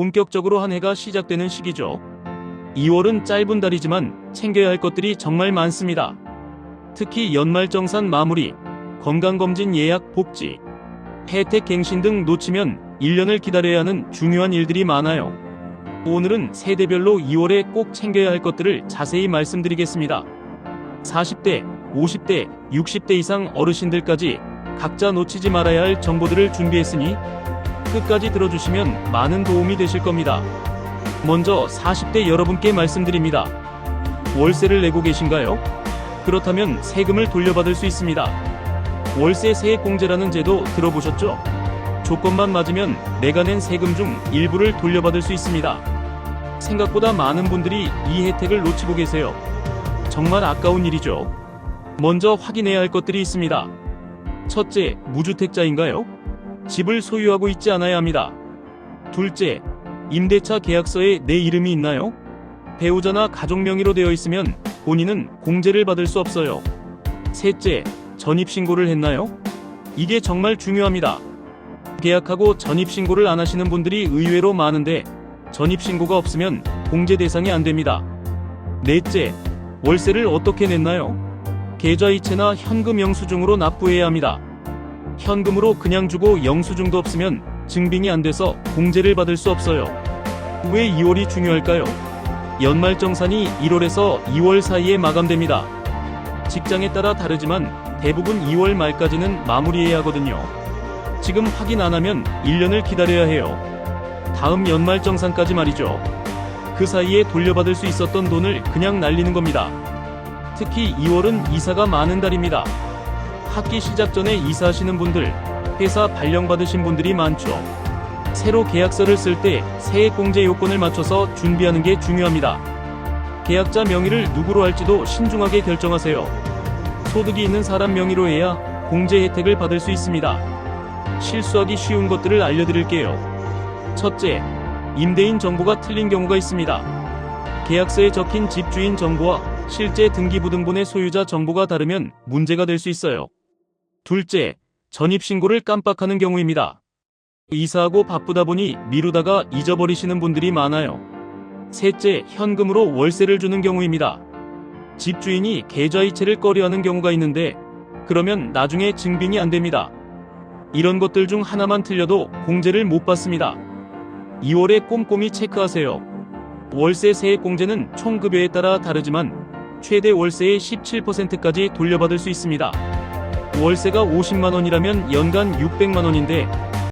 본격적으로 한 해가 시작되는 시기죠. 2월은 짧은 달이지만 챙겨야 할 것들이 정말 많습니다. 특히 연말정산 마무리, 건강검진 예약 복지, 혜택 갱신 등 놓치면 1년을 기다려야 하는 중요한 일들이 많아요. 오늘은 세대별로 2월에 꼭 챙겨야 할 것들을 자세히 말씀드리겠습니다. 40대, 50대, 60대 이상 어르신들까지 각자 놓치지 말아야 할 정보들을 준비했으니 끝까지 들어주시면 많은 도움이 되실 겁니다. 먼저 40대 여러분께 말씀드립니다. 월세를 내고 계신가요? 그렇다면 세금을 돌려받을 수 있습니다. 월세 세액공제라는 제도 들어보셨죠? 조건만 맞으면 내가 낸 세금 중 일부를 돌려받을 수 있습니다. 생각보다 많은 분들이 이 혜택을 놓치고 계세요. 정말 아까운 일이죠. 먼저 확인해야 할 것들이 있습니다. 첫째, 무주택자인가요? 집을 소유하고 있지 않아야 합니다. 둘째, 임대차 계약서에 내 이름이 있나요? 배우자나 가족 명의로 되어 있으면 본인은 공제를 받을 수 없어요. 셋째, 전입신고를 했나요? 이게 정말 중요합니다. 계약하고 전입신고를 안 하시는 분들이 의외로 많은데 전입신고가 없으면 공제 대상이 안 됩니다. 넷째, 월세를 어떻게 냈나요? 계좌이체나 현금 영수증으로 납부해야 합니다. 현금으로 그냥 주고 영수증도 없으면 증빙이 안 돼서 공제를 받을 수 없어요. 왜 2월이 중요할까요? 연말 정산이 1월에서 2월 사이에 마감됩니다. 직장에 따라 다르지만 대부분 2월 말까지는 마무리해야 하거든요. 지금 확인 안 하면 1년을 기다려야 해요. 다음 연말 정산까지 말이죠. 그 사이에 돌려받을 수 있었던 돈을 그냥 날리는 겁니다. 특히 2월은 이사가 많은 달입니다. 학기 시작 전에 이사하시는 분들, 회사 발령받으신 분들이 많죠. 새로 계약서를 쓸 때 세액 공제 요건을 맞춰서 준비하는 게 중요합니다. 계약자 명의를 누구로 할지도 신중하게 결정하세요. 소득이 있는 사람 명의로 해야 공제 혜택을 받을 수 있습니다. 실수하기 쉬운 것들을 알려드릴게요. 첫째, 임대인 정보가 틀린 경우가 있습니다. 계약서에 적힌 집주인 정보와 실제 등기부등본의 소유자 정보가 다르면 문제가 될 수 있어요. 둘째, 전입신고를 깜빡하는 경우입니다. 이사하고 바쁘다 보니 미루다가 잊어버리시는 분들이 많아요. 셋째, 현금으로 월세를 주는 경우입니다. 집주인이 계좌이체를 꺼려하는 경우가 있는데 그러면 나중에 증빙이 안 됩니다. 이런 것들 중 하나만 틀려도 공제를 못 받습니다. 2월에 꼼꼼히 체크하세요. 월세 세액 공제는 총 급여에 따라 다르지만 최대 월세의 17%까지 돌려받을 수 있습니다. 월세가 50만 원이라면 연간 600만 원인데